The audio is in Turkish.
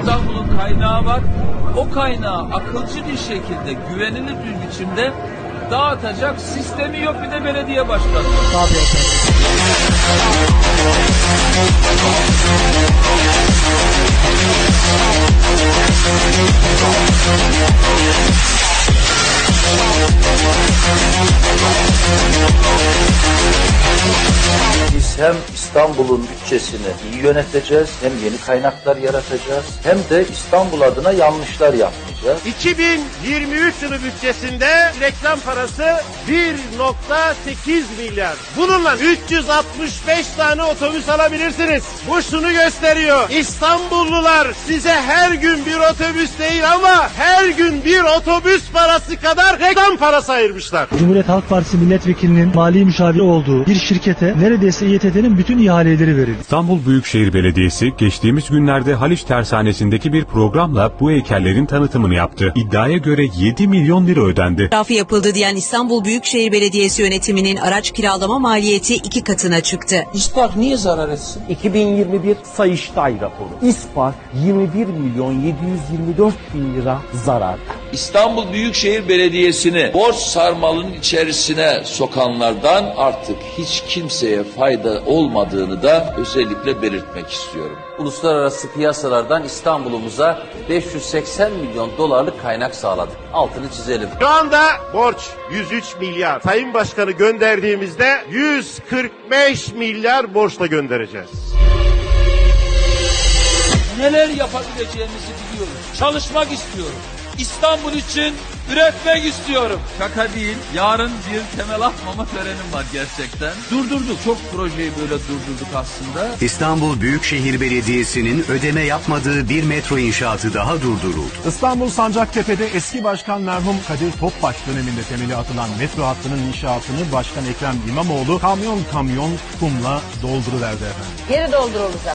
İstanbul'un kaynağı var. O kaynağı akılcı bir şekilde, güvenilir bir biçimde dağıtacak sistemi yok bir de belediye başkanı. Tabii efendim. Hem İstanbul'un bütçesini iyi yöneteceğiz, hem yeni kaynaklar yaratacağız, hem de İstanbul adına yanlışlar yapmayacağız. 2023 yılı bütçesinde reklam parası 1.8 milyar. Bununla 365 tane otobüs alabilirsiniz. Bu şunu gösteriyor. İstanbullular size her gün bir otobüs değil ama her gün bir otobüs parası kadar reklam parası ayırmışlar. Cumhuriyet Halk Partisi milletvekilinin mali müşaviri olduğu bir şirkete neredeyse İETT'nin bütün ihaleleri verildi. İstanbul Büyükşehir Belediyesi geçtiğimiz günlerde Haliç Tersanesi'ndeki bir programla bu heykellerin tanıtımını yaptı. İddiaya göre 7 milyon lira ödendi. İsrafı yapıldı diyen İstanbul Büyükşehir Belediyesi yönetiminin araç kiralama maliyeti iki katına çıktı. İspark niye zarar etsin? 2021 Sayıştay raporu. İspark 21 milyon 724 bin lira zarar. İstanbul Büyükşehir Belediyesi'ni borç sarmalının içerisine sokanlardan artık hiç kimseye fayda olmadığını da özellikle belirtmek istiyorum. Uluslararası piyasalardan İstanbul'umuza 580 milyon dolarlık kaynak sağladık. Altını çizelim. Şu anda borç 103 milyar. Sayın Başkanı gönderdiğimizde 145 milyar borçla göndereceğiz. Neler yapabileceğimizi biliyorum. Çalışmak istiyorum. İstanbul için üretmek istiyorum. Şaka değil. Yarın bir temel atmama törenim var gerçekten. Durdurduk. Çok projeyi böyle durdurduk aslında. İstanbul Büyükşehir Belediyesi'nin ödeme yapmadığı bir metro inşaatı daha durduruldu. İstanbul Sancaktepe'de eski başkan merhum Kadir Topbaş döneminde temeli atılan metro hattının inşaatını Başkan Ekrem İmamoğlu kamyon kamyon kumla dolduruverdi efendim. Geri doldurulacak.